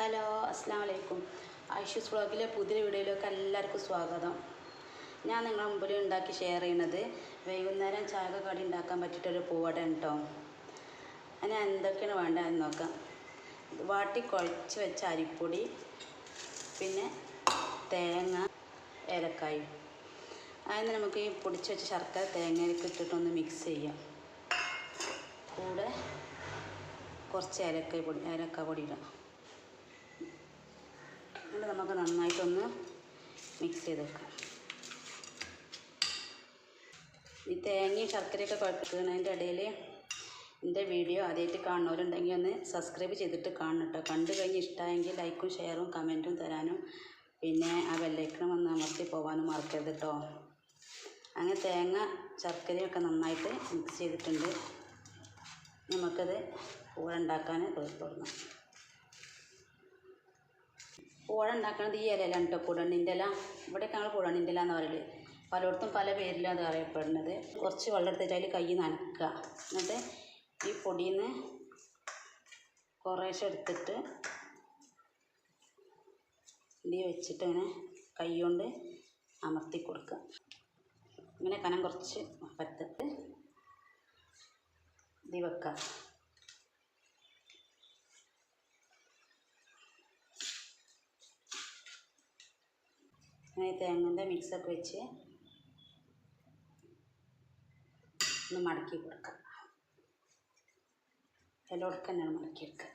Hello അസ്സാം വലൈക്കും ഐഷൂസ് വ്ളോഗിലെ പുതിയ വീഡിയോയിലേക്ക് എല്ലാവർക്കും സ്വാഗതം. ഞാൻ നിങ്ങളുടെ മുമ്പിൽ ഉണ്ടാക്കി ഷെയർ ചെയ്യുന്നത് വൈകുന്നേരം ചായ കടി ഉണ്ടാക്കാൻ പറ്റിയിട്ടൊരു പൂവട കേട്ടോ അതിന് എന്തൊക്കെയാണ് വേണ്ടതെന്ന് നോക്കാം. വാട്ടി കുഴച്ച് വെച്ച അരിപ്പൊടി പിന്നെ തേങ്ങ ഏലക്കായും. അതിന് നമുക്ക് ഈ പൊടിച്ച് വെച്ച ശർക്കര തേങ്ങയിലേക്ക് ഇട്ടിട്ടൊന്ന് മിക്സ് ചെയ്യാം. കൂടെ കുറച്ച് ഏലക്കായ പൊടി ഏലക്ക പൊടി ഇടാം. എന്നിട്ട് നമുക്ക് നന്നായിട്ടൊന്ന് മിക്സ് ചെയ്ത് വെക്കാം ഈ തേങ്ങയും ശർക്കരയൊക്കെ കുഴക്കുന്നതിന്റെ ഇടയിൽ എന്റെ വീഡിയോ ആദ്യമായിട്ട് കാണുന്നവരുണ്ടെങ്കിൽ ഒന്ന് സബ്സ്ക്രൈബ് ചെയ്തിട്ട് കാണണം കേട്ടോ. കണ്ടു കഴിഞ്ഞ് ഇഷ്ടമായെങ്കിൽ ലൈക്കും ഷെയറും കമന്റും തരാനും. പിന്നെ ആ ബെല്ലൈക്കണം ഒന്ന് അമർത്തി പോകാനും മറക്കരുത് കേട്ടോ. അങ്ങനെ തേങ്ങ ശർക്കരയൊക്കെ നന്നായിട്ട് മിക്സ് ചെയ്തിട്ടുണ്ട്. നമുക്കത് കൂടെ ഉണ്ടാക്കാൻ തുടങ്ങാം പൂഴ ഉണ്ടാക്കുന്നത് ഈ ഇലയിലാണ് കേട്ടോ പുടണ്ണിന്റെ ഇല ഇവിടെയൊക്കെ ഞങ്ങൾ പുടണ്ണിന്റെ ഇല എന്ന് പറയൽ. പലയിടത്തും പല പേരിലാണ് അത് അറിയപ്പെടുന്നത്. കുറച്ച് വെള്ളം എടുത്തിട്ട് അതിൽ കൈ നനക്കുക. എന്നിട്ട് ഈ പൊടിയിൽ നിന്ന് കുറേശ്ശെ എടുത്തിട്ട് ഇടി വെച്ചിട്ട് ഇങ്ങനെ കൈ കൊണ്ട് അമർത്തി കൊടുക്കുക. ഇങ്ങനെ കനം കുറച്ച് പറ്റത്ത് ഇതി വെക്കുക. അങ്ങനെ തേങ്ങന്റെ മിക്സൊക്കെ വെച്ച് ഒന്ന് മടക്കി കൊടുക്കുക എല്ലായിടത്തും തന്നെയാണ് മടക്കിയെടുക്കുക.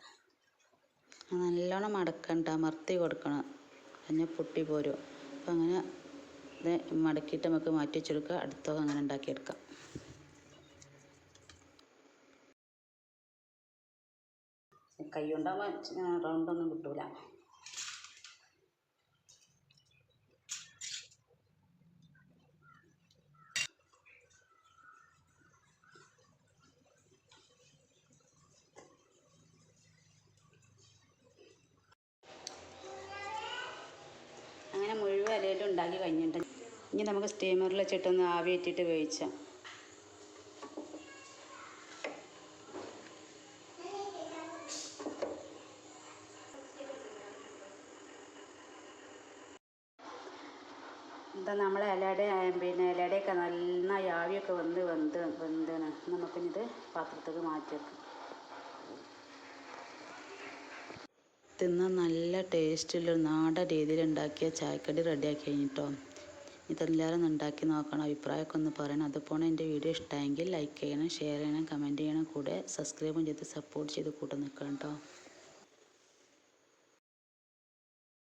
നല്ലോണം മടക്കണ്ട അമർത്തി കൊടുക്കണം. പിന്നെ പൊട്ടി പോരും. അപ്പം അങ്ങനെ ഇത് മടക്കിയിട്ട് നമുക്ക് മാറ്റി വെച്ചെടുക്കുക. അടുത്തൊക്കെ അങ്ങനെ ഉണ്ടാക്കിയെടുക്കാം. കൈ കൊണ്ടാകുമ്പോൾ റൗണ്ടൊന്നും കിട്ടൂല അങ്ങനെ ഇലയിലും ഉണ്ടാക്കി കഴിഞ്ഞിട്ടുണ്ട് ഇനി നമുക്ക് സ്റ്റീമറിൽ വെച്ചിട്ടൊന്ന് ആവി ഇട്ടിട്ട് വേവിച്ചാം എന്താ നമ്മളെ ഇലയുടെ പിന്നെ ഇലയുടെയൊക്കെ നന്നായി ആവിയൊക്കെ വന്ന് വെന്ത് വെന്താണ് നമുക്കിനിത് പാത്രത്തേക്ക് മാറ്റി വെക്കാം തിന്നാൻ നല്ല ടേസ്റ്റുള്ള നാടൻ രീതിയിൽ ഉണ്ടാക്കിയ ചായക്കടി റെഡിയാക്കി കഴിഞ്ഞിട്ടോ? ഇതെല്ലാവരും ഉണ്ടാക്കി നോക്കണം. അഭിപ്രായമൊക്കെ ഒന്ന് പറയണം. അതുപോലെ എന്റെ വീഡിയോ ഇഷ്ടമായെങ്കിൽ ലൈക്ക് ചെയ്യണം ഷെയർ ചെയ്യണം കമന്റ് ചെയ്യണം. കൂടെ സബ്സ്ക്രൈബും ചെയ്ത് സപ്പോർട്ട് ചെയ്ത് കൂട്ടം നിൽക്കണം കേട്ടോ